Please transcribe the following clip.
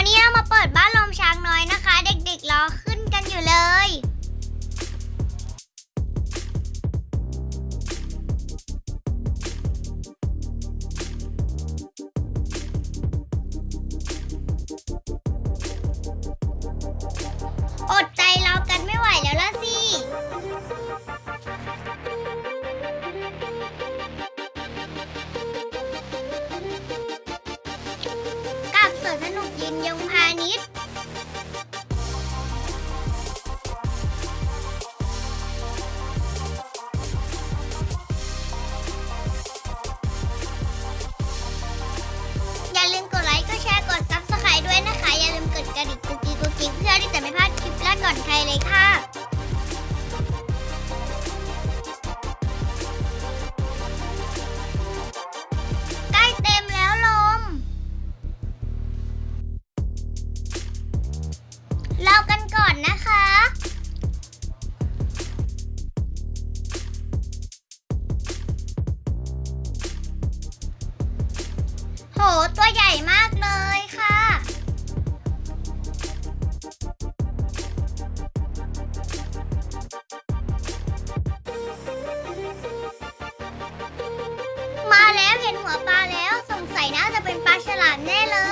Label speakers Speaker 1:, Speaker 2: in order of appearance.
Speaker 1: วันนี้เรามาเปิดบ้านลมช้างน้อยนะคะ เด็กๆรอขึ้นกันอยู่เลย ก่อนใครเลยค่ะใกล้เต็มแล้วลมเรากันก่อนนะคะ เลย